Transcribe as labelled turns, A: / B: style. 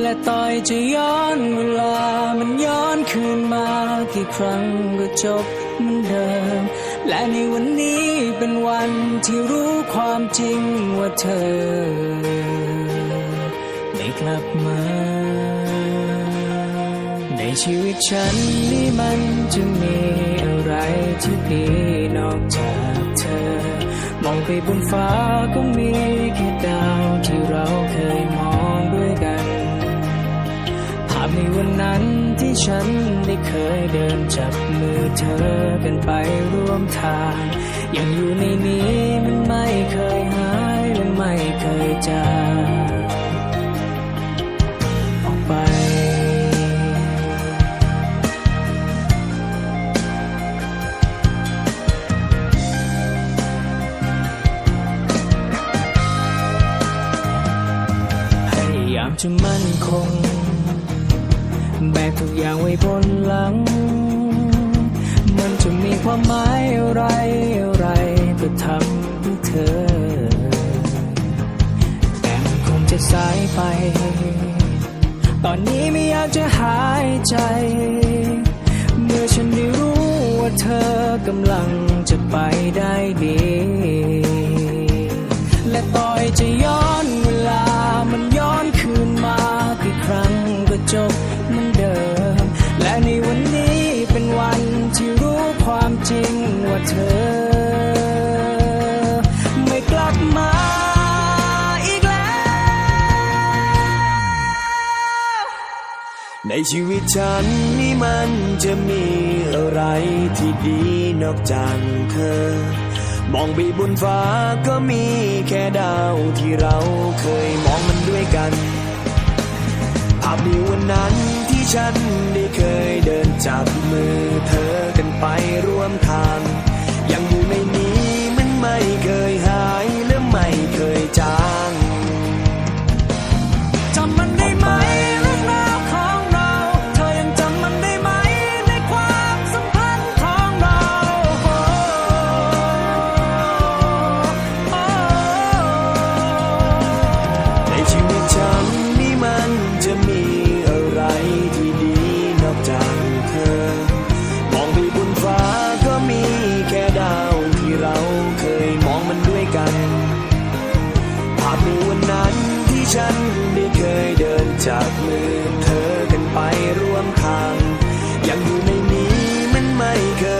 A: และต่อยจะย้อนเวลา มันย้อนคืนมา กี่ครั้งก็จบเหมือนเดิม และในวันนี้เป็นวันที่รู้ความจริงว่าเธอ ได้กลับมา ในชีวิตฉันนี่มันจะมีอะไรที่ดีนอกจากเธอ มองไปบนฟ้าก็มีแค่ดาวที่เราเคยมอง ฉันได้เคยเดินจับมือเธอกันไปร่วมทาง ยังอยู่ในนี้มันไม่เคยหายและไม่เคยจางออกไปพยายามจะมั่นคง แบกทุกอย่างไว้บนหลัง มันจะมีความหมายอะไรอะไรก็ทำเพื่อเธอ แต่มันคงจะสายไป ตอนนี้ไม่อยากจะหายใจ เมื่อฉันได้รู้ว่าเธอกำลังจะไปได้ดี และต่อยจะย้อนเวลามันย้อนคืนมากี่ครั้งก็จบ เธอ ไม่กลับมาอีกแล้ว
B: ในชีวิตฉันนี่มันจะมีอะไรที่ดีนอกจากเธอ มองไปบนฟ้าก็มีแค่ดาวที่เราเคยมองมันด้วยกันภาพในวันนั้นที่ฉันได้เคยเดินจับมือเธอกันไปร่วมทางยัง นจา
A: กมือเธอกันไปร่
B: วมทาง ยังอยู่ในนี้มันไม่เคย